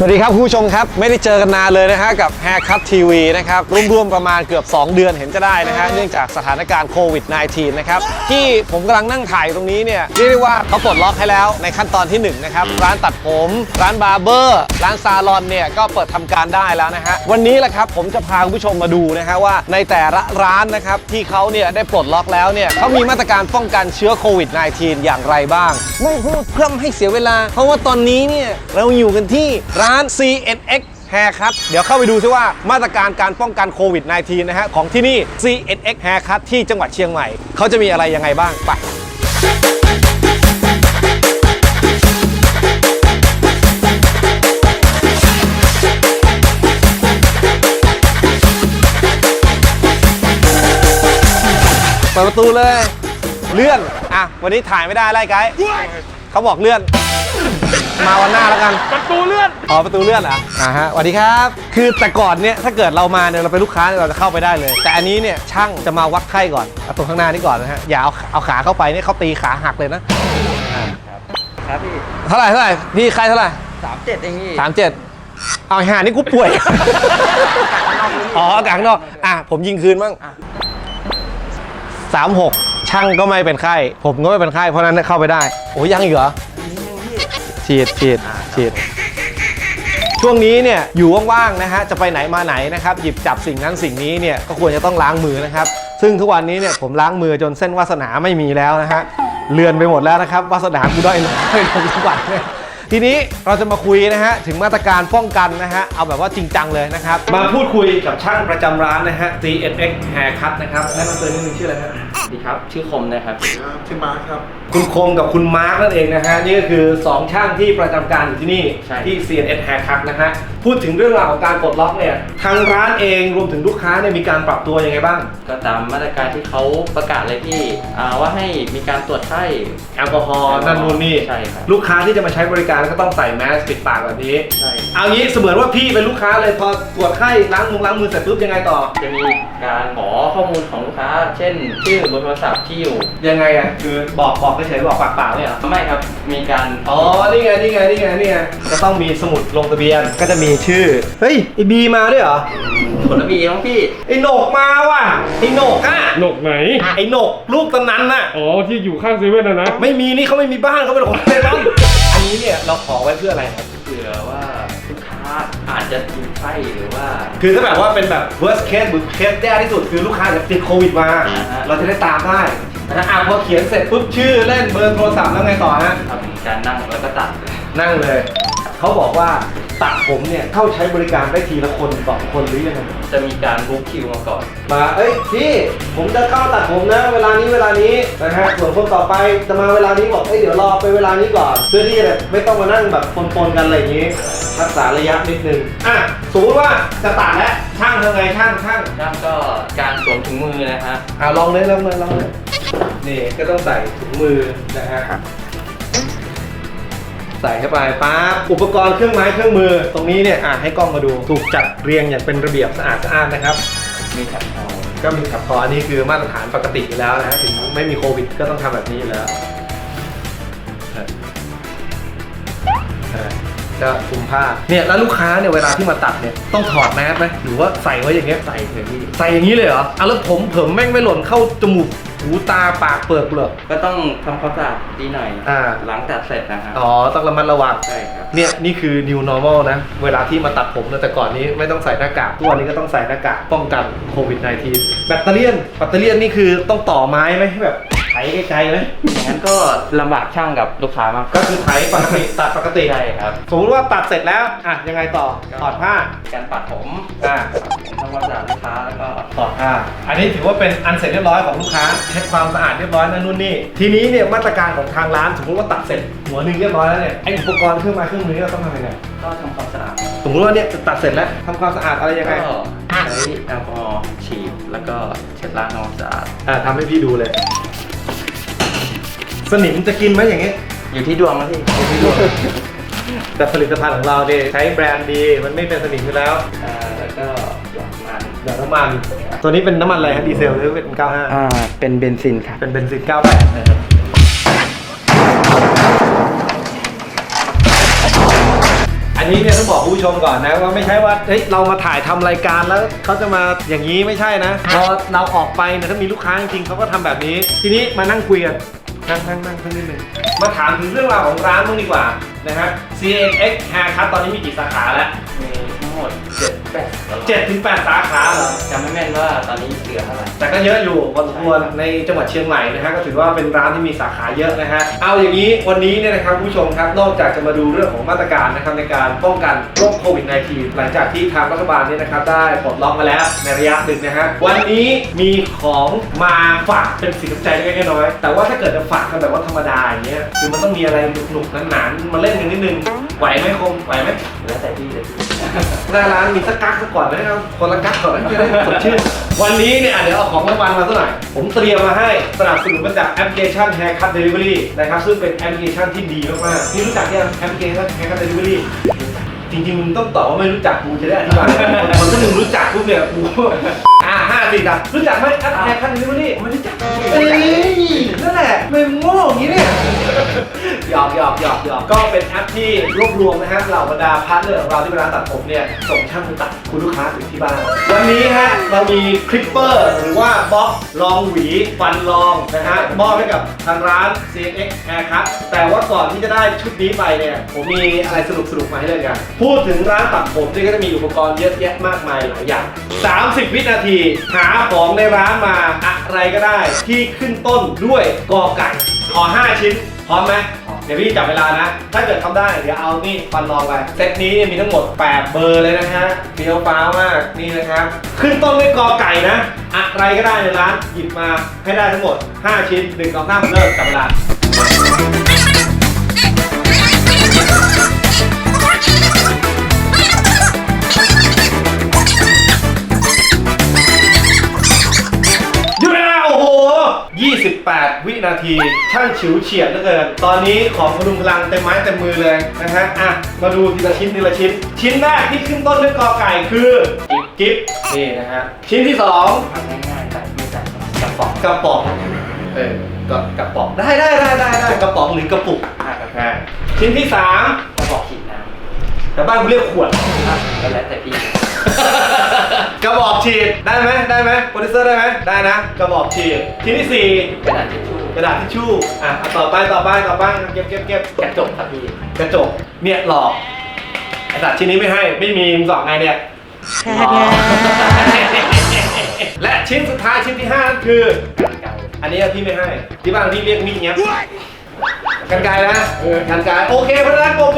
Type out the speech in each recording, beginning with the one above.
สวัสดีครับคุณผู้ชมครับ ไม่ได้เจอกันนานเลยนะฮะกับ Haircut TV นะครับร่วมๆประมาณเกือบ 2 เดือนเห็นจะได้นะฮะเนื่องจากสถานการณ์โควิด -19 นะครับที่ผมกำลังนั่งถ่ายตรงนี้เนี่ยเรียกได้ว่าเขาปลดล็อกให้แล้วในขั้นตอนที่1นะครับร้านตัดผม ร้านบาร์เบอร์ ร้านซาลอนเนี่ยก็เปิดทำการได้แล้วนะฮะวันนี้แหละครับผมจะพาคุณผู้ชมมาดูนะฮะว่าในแต่ละร้านนะครับที่เขาเนี่ยได้ปลดล็อกแล้วเนี่ยเขามีมาตรการป้องกันเชื้อโควิด -19 อย่างไรบ้าง ไม่พูดเพื่อไม่ให้เสียเวลา เพราะว่าตอนนี้เนี่ยเราอยู่กันที่ร้านาน CNX Haircut เดี๋ยวเข้าไปดูซิว่ามาตรการการป้องกันโควิด -19 นะฮะของที่นี่ CNX Haircut ที่จังหวัดเชียงใหม่ เขาจะมีอะไรยังไงบ้างไปเปิดประตูเลย เลื่อน อะ วันนี้ถ่ายไม่ได้ไรไกด์เขาบอกเลื่อน มาวันหน้าแล้วกัน ประตูเลื่อน อ๋อประตูเลื่อนเหรออ่าฮะสวัสดีครับ คือแต่ก่อนเนี่ยถ้าเกิดเรามาเนี่ยเราเป็นลูกค้าเนี่ยเราจะเข้าไปได้เลย แต่อันนี้เนี่ยช่างจะมาวัดไข้ก่อนเอาตรงข้างหน้านี่ก่อนนะฮะอย่าเอาเอาขาเข้าไปเนี่ยเขาตีขาหักเลยนะ ครับพี่เท่าไหร่เท่าไหร่พี่ไข้เท่าไหร่สามเจ็ดเองพี่สามเจ็ดเอาไอ้ห่านี่กูป่วย อ๋ออากาศข้างนอกอะผมยิงคืนบ้างสามหกช่างก็ไม่เป็นไข้ ผมก็ไม่เป็นไข้เพราะฉะนั้นเข้าไปได้ โอ้ยยังอีกเหรอ ฉีดฉีดฉีดช่วงนี้เนี่ยอยู่ว่างๆนะฮะจะไปไหนมาไหนนะครับหยิบจับสิ่งนั้นสิ่งนี้เนี่ยก็ควรจะต้องล้างมือนะครับ ซึ่งทุกวันนี้เนี่ยผมล้างมือจนเส้นวาสนาไม่มีแล้วนะฮะเลือนไปหมดแล้วนะครับวาสนากูด้อยลงด้อยลงทุกวันเนี่ย ทีนี้เราจะมาคุยนะฮะถึงมาตรการป้องกันนะฮะเอาแบบว่าจริงจังเลยนะครับ มาพูดคุยกับช่างประจำร้านนะฮะ CNX Haircut นะครับแนะนำตัวนิดนึงชื่ออะไรฮะสวัสดีครับ ชื่อคมนะครับชื่อมาร์คครับ คุณคงกับคุณมาร์กนั่นเองนะฮะนี่ก็คือ 2 ช่างที่ประจำการอยู่ที่นี่ใช่ ที่ CNS Haircut นะฮะพูดถึงเรื่องราวของการปลดล็อกเนี่ยทางร้านเองรวมถึงลูกค้าเนี่ยมีการปรับตัวยังไงบ้าง ก็ตามมาตรการที่เขาประกาศเลยพี่อ่าว่าให้มีการตรวจไข้ แอลกอฮอล์นั่นนู่นนี่ ใช่ครับ ลูกค้าที่จะมาใช้บริการก็ต้องใส่แมสปิดปากแบบนี้ ใช่ เอางี้เสมือนว่าพี่เป็นลูกค้าเลยพอตรวจไข้ล้างมือล้างมือเสร็จปุ๊บยังไงต่อ จะมีการขอข้อมูลของลูกค้า เช่น ชื่อเบอร์โทรศัพท์ที่อยู่ ยังไงอะคือบอกบอกเฉยๆบอกปากเปล่าเนี่ยเหรอ ไม่ครับ มีการอ๋อ นี่ไง นี่ไง นี่ไง นี่ไงจะต้องมีสมุดลงทะเบียน ก็จะมีชื่อ เฮ้ย ไอบีมาด้วยเหรอ ผลระเบียบพี่ ไอโหนกมาว่ะ ไอโหนกอะหนกไหน ไอโหนกลูกตอนนั้นน่ะ อ๋อ ที่อยู่ข้างเซเว่นนะนะ ไม่มีนี่เขาไม่มีบ้านเขาเป็นของในบ้านอั นนี้เนี่ยเราขอไว้เพื่ออะไรครับ เผื่อว่าลูกค้าอาจจะมีไข้หรือว่า คือถ้าแบบว่าเป็นแบบ worst case หรือเคสแย่ที่สุดคือลูกค้าจะติดโควิดมา อ่าฮะ เราจะได้ตามได้นะอะพอเขียนเสร็จปุ๊บชื่อเล่นเบอร์โทรศัพท์แล้วไงต่อฮะ ทำการนั่งแล้วก็ตัดนั่งเลย เขาบอกว่า ตัดผมเนี่ยเข้าใช้บริการได้ทีละคนสองคนหรือยังไงจะมีการบุ๊กคิวมาก่อน มาเอ้ยพี่ผมจะเข้าตัดผมนะ เวลานี้เวลานี้นะฮะส่วนคนต่อไปจะมาเวลานี้บอกเอ้ยเดี๋ยวรอไปเวลานี้ก่อน เพื่อที่จะไม่ต้องมานั่งแบบปนๆกันอะไรอย่างนี้รักษาระยะนิดนึงอะสมมติว่าจะตัดแล้วช่างทำไงช่างช่างช่างก็การสวมถุงมือนะฮะอะลองเลยลองเลยลองเลยนี่ก็ต้องใส่ถุงมือนะฮะ ใส่เข้าไปปั๊บอุปกรณ์เครื่องไม้เครื่องมือ ตรงนี้เนี่ยอะให้กล้องมาดู ถูกจัดเรียงอย่างเป็นระเบียบสะอาดสะอาดนะครับ มีแถบทองก็มีขับพออันนี้คือมาตรฐานปกติอยู่แล้วนะฮะถึงไม่มีโควิดก็ต้องทำแบบนี้อยู่แล้วเออเออก็คลุมผ้าเนี่ยแล้วลูกค้าเนี่ยเวลาที่มาตัดเนี่ยต้องถอดแมสไหมหรือว่าใส่ไว้อย่างเงี้ยใส่เถอะพี่ใส่อย่างนี้เลยเหรออะแล้วผมเผิมแม่งไม่หล่นเข้าจมูก หูตาปากเปิดเหรอก็ต้องทำความสะอาดดีหน่อยอ่า หลังตัดเสร็จนะครับอ๋อ ต้องระมัดระวัง ใช่ครับ เนี่ยนี่คือ new normal นะ เวลาที่มาตัดผมนะแต่ก่อนนี้ไม่ต้องใส่หน้ากากทุกวันนี้ก็ต้องใส่หน้ากากป้องกันโควิด -19 แบตเตอเรี่ยนแบตเตอเรี่ยนนี่คือต้องต่อไม้ไหมให้แบบ ไถไกลๆไหมอย่างนั้นก็ลำบากช่างกับลูกค้ามากก็คือไถปกติตัดปกติใช่ครับสมมติว่าตัดเสร็จแล้วอะยังไงต่อถอดผ้าการปัดผมอะทำความสะอาดลูกค้าแล้วก็ถอดผ้าอันนี้ถือว่าเป็นอันเสร็จเรียบร้อยของลูกค้าเช็ดความสะอาดเรียบร้อยนั่นนู่นนี่ทีนี้เนี่ยมาตรการของทางร้านสมมติว่าตัดเสร็จหัวหนึ่งเรียบร้อยแล้วเนี่ยไออุปกรณ์เครื่องไม้เครื่องมือนี่เราต้องทำยังไงก็ทำความสะอาดสมมติว่าเนี่ยตัดเสร็จแล้วทำความสะอาดอะไรยังไงก็ใช้แอลกอฮอล์ฉีดแล้วก็เช็ดล้างทำความสะอาดอ่าทำให้พี่ดูเลย สนิมจะกินไหมอย่างเงี้ยอยู่ที่ดวงนะพี่แต่ผลิตภัณฑ์ของเราเนี่ยใช้แบรนด์ดี มันไม่เป็นสนิมอยู่แล้วอ่าแล้วก็หยอดมันเดี๋ยวน้ำมัน ตัวนี้เป็นน้ำมันอะไรฮะดีเซลหรือเป็น 95 อ่า เป็นเบนซินครับ เป็นเบนซิน 98นะครับอันนี้เนี่ยต้องบอกคุณผู้ชมก่อนนะว่าไม่ใช่ว่าเฮ้ยเรามาถ่ายทำรายการแล้วเขาจะมาอย่างนี้ไม่ใช่นะพอเราออกไปเนี่ยถ้ามีลูกค้าจริงๆเขาก็ทำแบบนี้ ทีนี้มานั่งคุยกัน นั่งนั่งนั่งสักนิดนึงมาถามถึงเรื่องราวของร้านบ้างดีกว่านะฮะ CNX Haircut ตอนนี้มีกี่สาขาแล้ว มีทั้งหมดเจ็ดแปดเจ็ดถึงแปดสาขาเหรอ จำไม่แม่นว่าตอนนี้เหลือเท่าไหร่ แต่ก็เยอะอยู่พอสมควรในจังหวัดเชียงใหม่นะฮะก็ถือว่าเป็นร้านที่มีสาขาเยอะนะฮะเอาอย่างนี้วันนี้เนี่ยนะครับคุณผู้ชมครับนอกจากจะมาดูเรื่องของมาตรการนะครับในการป้องกันโรคโควิด -19 หลังจากที่ทางรัฐบาลเนี่ยนะครับได้ปลดล็อกมาแล้วในระยะหนึ่งนะฮะวันนี้มีของมาฝากเป็นสิ่งน้ำใจเล็กๆน้อยๆแต่ว่าถ้าเกิดจะฝากกันแบบว่าธรรมดาอย่างเงี้ยคือมันต้องมีอะไรหนุกๆหนานๆมาเล่นกันนิดนึงไหวไหมคมไหวไหมแล้วแต่พี่เลยพี่ หน้าร้านมีสักกั๊กซะก่อนไหมครับคนละกั๊กก่อนนะจะได้สดชื่นวันนี้เนี่ยอะเดี๋ยวเอาของรางวัลมาสักหน่อย ผมเตรียมมาให้สนับสนุนมาจากแอปพลิเคชัน Haircut Delivery นะครับซึ่งเป็นแอปพลิเคชันที่ดีมากๆพี่รู้จักยังแอปพลิเคชัน Haircut Delivery จริงๆมึงต้องตอบว่าไม่รู้จักกูจะได้อธิบายคนถ้ามึงรู้จักปุ๊บเนี่ยกูอ่าห้าสี่ดับรู้จักไหมแอป Haircut Delivery ไม่รู้จักเอ้ยนั่นแหละไม่โง่อย่างนี้เนี่ย หยอกหยอกหยอกหยอกก็เป็นแอปที่รวบรวมนะฮะเหล่าบรรดาพาร์ทเนอร์ของเราที่เป็นร้านตัดผมเนี่ยส่งช่างมาตัดคุณลูกค้าถึงที่บ้าน วันนี้ฮะเรามีคลิปเปอร์หรือว่าบล็อกรองหวีฟันรองนะฮะมอบให้กับทางร้าน CNX Haircut แต่ว่าก่อนที่จะได้ชุดนี้ไปเนี่ยผมมีอะไรสนุกสนุกมาให้เล่นกัน พูดถึงร้านตัดผมนี่ก็จะมีอุปกรณ์เยอะแยะมากมายหลายอย่าง 30 วินาที หาของในร้านมาอะไรก็ได้ ที่ขึ้นต้นด้วยกอไก่ขอ 5 ชิ้น พร้อมไหม เดี๋ยวพี่จับเวลานะ ถ้าเกิดทำได้ เดี๋ยวเอานี่ฟันรองไป เซตนี้เนี่ยมีทั้งหมด 8 เบอร์เลยนะฮะเฟี้ยวฟ้ามาก นี่นะครับ ขึ้นต้นด้วยกอไก่นะ อะไรก็ได้ในร้าน หยิบมาให้ได้ทั้งหมด 5 ชิ้น1 2 3เริ่มจับเวลา 28 วินาทีช่างฉิวเฉียดเหลือเกิน ตอนนี้ของพดุงพลังเต็มไม้เต็มมือเลยนะฮะ อะ มาดูทีละชิ้นทีละชิ้น ชิ้นแรกที่ขึ้นต้นด้วยกอไก่คือกิฟต์นี่นะฮะ ชิ้นที่2ทำง่ายๆแต่ไม่จัดกระป๋องกระป๋อง เออก็กระป๋องได้ได้ได้ได้ได้กระป๋องหรือกระปุกอะกระอ่าชิ้นที่กระบอกฉีดน้3แต่บ้านกูเรียกขวดำก็แล้วแต่พี่ กระบอกฉีดได้ไหมได้ไหมโปรดิวเซอร์ได้ไหมได้นะ กระบอกฉีดชิ้นที่สี่กระดาษทิชชู่กระดาษทิชชู่อะเอาต่อไปต่อไปต่อไปเก็บเก็บเก็บกระจกครับพี่กระจกเนี่ยหลอกไอ้สัตว์ชิ้นนี้ไม่ให้ไม่มีมึงสองไงเนี่ย และชิ้นสุดท้ายชิ้นที่ห้านั่นคือกันไกลอันนี้พี่ไม่ให้ ที่บ้านพี่เรียกมีดเนี้ยกันไกลนะเออกันไกลโอเคเพราะฉะนั้นปรบมื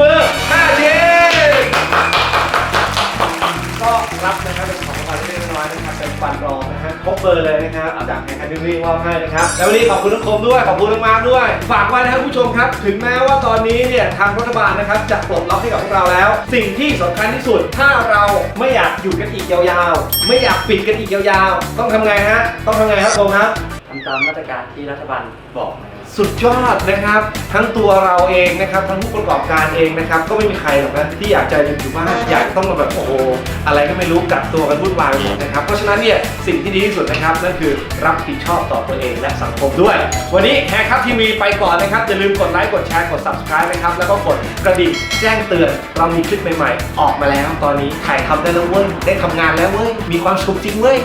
เบอร์เลยนะครับจากแคดมี่มอบให้นะครับ แล้ววันนี้ขอบคุณทุกคนด้วย ขอบคุณมากๆด้วย ฝากไว้นะครับผู้ชมครับ ถึงแม้ว่าตอนนี้เนี่ยทางรัฐบาลนะครับจะปลดล็อกให้กับพวกเราแล้ว สิ่งที่สำคัญที่สุด ถ้าเราไม่อยากอยู่กันอีกยาวๆ ไม่อยากปิดกันอีกยาวๆ ต้องทำไงฮะ ต้องทำไงครับผมครับทำตามมาตรการที่รัฐบาลบอกนะครับ สุดยอดนะครับ ทั้งตัวเราเองนะครับทั้งผู้ประกอบการเองนะครับ ก็ไม่มีใครหรอกนะที่อยากจะอยู่บ้านอยากต้องมาแบบโอ้โหอะไรก็ไม่รู้กักตัวกันวุ่นวายไปหมดนะครับเพราะฉะนั้นเนี่ยสิ่งที่ดีที่สุดนะครับนั่นคือรับผิดชอบต่อตัวเองและสังคมด้วย วันนี้แฮร์คัพทีวีไปก่อนนะครับอย่าลืมกดไลค์กดแชร์กด subscribe นะครับแล้วก็กดกระดิ่งแจ้งเตือน เรามีคลิปใหม่ๆ ออกมาแล้ว ตอนนี้ถ่ายทำได้แล้วเว้ยได้ทำงานแล้วเว้ยมีความสุขจริงเว้ย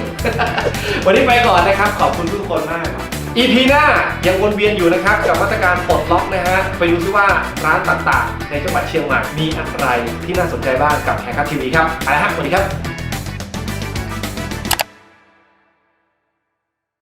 วันนี้ไปก่อนนะครับขอบคุณทุกคนมากครับ EP หน้ายังวนเวียนอยู่นะครับ กับมาตรการปลดล็อกนะฮะ ไปดูซิว่าร้านต่างๆ ในจังหวัดเชียงใหม่มีอะไรที่น่าสนใจบ้างกับแคคทีวีครับไปละครับสวัสดีครับ